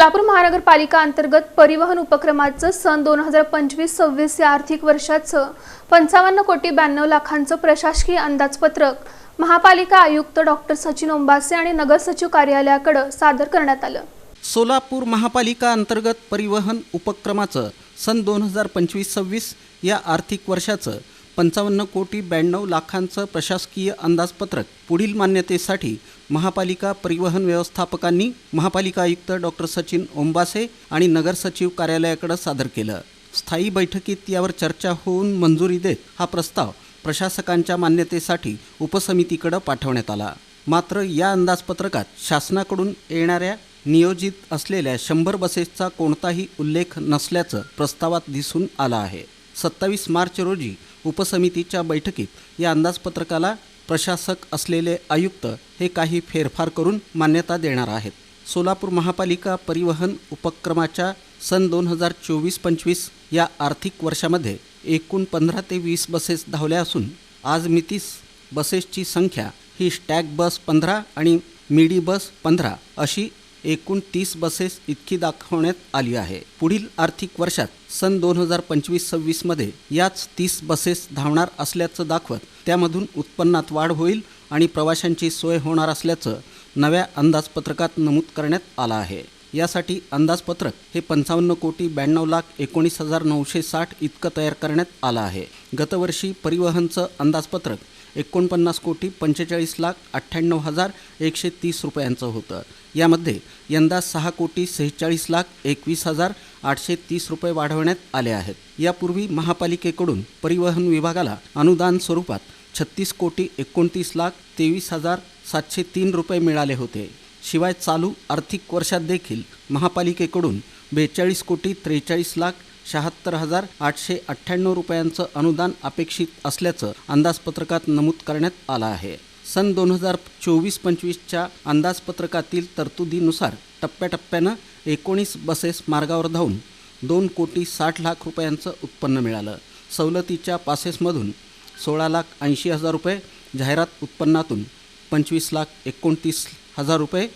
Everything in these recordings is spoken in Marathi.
सोलापूर महानगरपालिका अंतर्गत परिवहन उपक्रमाचं सन दोन हजार पंचवीस सव्वीस या आर्थिक वर्षाचं पंचावन्न कोटी ब्याण्णव लाखांचं प्रशासकीय अंदाजपत्रक महापालिका आयुक्त डॉक्टर सचिन ओंबासे आणि नगर सचिव सादर करण्यात आलं. सोलापूर महापालिका अंतर्गत परिवहन उपक्रमाचं सन दोन हजार पंचवीस सव्वीस या आर्थिक वर्षाचं पंचावन्न कोटी ब्याण्णव लाखांचं प्रशासकीय अंदाजपत्रक पुढील मान्यतेसाठी महापालिका परिवहन व्यवस्थापकांनी महापालिका आयुक्त डॉक्टर सचिन ओंबासे आणि नगर सचिव कार्यालयाकडे सादर केलं. स्थायी बैठकीत यावर चर्चा होऊन मंजुरी देत हा प्रस्ताव प्रशासकांच्या मान्यतेसाठी उपसमितीकडे पाठवण्यात आला. मात्र या अंदाजपत्रकात शासनाकडून येणाऱ्या नियोजित असलेल्या शंभर बसेसचा कोणताही उल्लेख नसल्याचं प्रस्तावात दिसून आलं आहे. सत्तावीस मार्च रोजी उपसमितीच्या बैठकीत या अंदाजपत्रकाला प्रशासक असलेले आयुक्त हे काही फेरफार करून मान्यता देणार आहेत. सोलापूर महापालिका परिवहन उपक्रमाच्या सन दोन हजार चोवीस पंचवीस या आर्थिक वर्षामध्ये एकूण पंधरा ते वीस बसेस धावल्या असून आज मितीस बसेसची संख्या ही स्टॅग बस पंधरा आणि मिडी बस पंधरा अशी एकूण तीस बसेस इतकी दाखवण्यात आली आहे. पुढील आर्थिक वर्षात सन दोन हजार पंचवीस सव्वीसमध्ये याच तीस बसेस धावणार असल्याचं दाखवत त्यामधून उत्पन्नात वाढ होईल आणि प्रवाशांची सोय होणार असल्याचं नव्या अंदाजपत्रकात नमूद करण्यात आलं आहे. यासाठी अंदाजपत्रक हे पंचावन्न कोटी ब्याण्णव लाख एकोणीस हजार नऊशे साठ इतकं तयार करण्यात आलं आहे. गतवर्षी परिवहनचं अंदाजपत्रक एकोणपन्नास कोटी पंचेचाळीस लाख अठ्ठ्याण्णव हजार एकशे तीस रुपयांचं होतं. यामध्ये यंदा सहा कोटी सेहेचाळीस लाख एकवीस हजार आठशे तीस रुपये वाढवण्यात आले आहेत. यापूर्वी महापालिकेकडून परिवहन विभागाला अनुदान स्वरूपात छत्तीस कोटी एकोणतीस लाख तेवीस हजार सातशे तीन रुपये मिळाले होते. शिवाय चालू आर्थिक वर्षात देखील महापालिकेकडून बेचाळीस कोटी त्रेचाळीस लाख शहात्तर हजार आठशे अठ्ठ्याण्णव रुपयांचं अनुदान अपेक्षित असल्याचं अंदाजपत्रकात नमूद करण्यात आलं आहे. सन दोन हजार चोवीस पंचवीसच्या अंदाजपत्रकातील तरतुदीनुसार टप्प्याटप्प्यानं एकोणीस बसेस मार्गावर धावून दोन कोटी साठ लाख रुपयांचं उत्पन्न मिळालं. सवलतीच्या पासेसमधून सोळा लाख ऐंशी हजार रुपये जाहिरात उत्पन्नातून पंचवीस लाख एकोणतीस हजार रुपये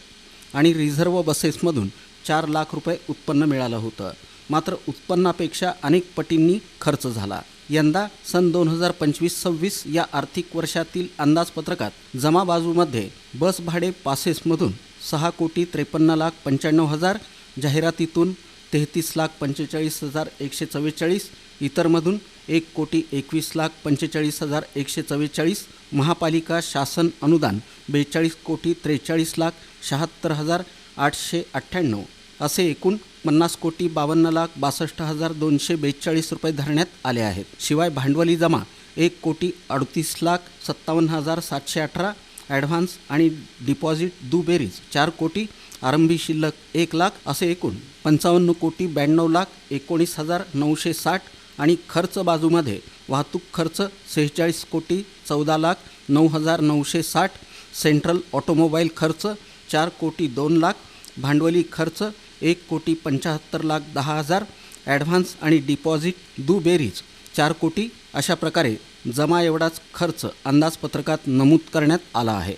आणि रिझर्व बसेसमधून चार लाख रुपये उत्पन्न मिळालं होतं. मात्र उत्पन्नापेक्षा अनेक पटींनी खर्च झाला. यंदा सन दोन हजार पंचवीस सव्वीस या आर्थिक वर्षातील अंदाजपत्रकात जमा बाजूमध्ये बस भाडे पासेसमधून सहा कोटी त्रेपन्न लाख पंच्याण्णव हजार जाहिरातीतून तेहतीस लाख पंचेचाळीस हजार एकशे चव्वेचाळीस इतरमधून एक कोटी एकवीस लाख पंचेचाळीस हजार एकशे चव्वेचाळीस महापालिका शासन अनुदान बेचाळीस कोटी त्रेचाळीस लाख शहात्तर हजार आठशे अठ्ठ्याण्णव असे एकूण पन्नास कोटी बावन्न लाख बासष्ट हजार दोनशे बेचाळीस रुपये धरण्यात आले आहेत. शिवाय भांडवली जमा एक कोटी अडतीस लाख सत्तावन्न हजार सातशे अठरा ॲडव्हान्स आणि डिपॉझिट दुबेरीज चार कोटी आरंभी शिल्लक एक लाख असे एकूण पंचावन्न कोटी ब्याण्णव लाख एकोणीस हजार नऊशे साठ आणि खर्च बाजूमध्ये वाहतूक खर्च सेहेचाळीस कोटी चौदा लाख नऊ हजार नऊशे साठ सेंट्रल ऑटोमोबाईल खर्च चार कोटी दोन लाख भांडवली खर्च एक कोटी पंच्याहत्तर लाख दहा हजार ॲडव्हान्स आणि डिपॉझिट दुबेरीज चार कोटी अशा प्रकारे जमा एवढाच खर्च अंदाजपत्रकात नमूद करण्यात आला आहे.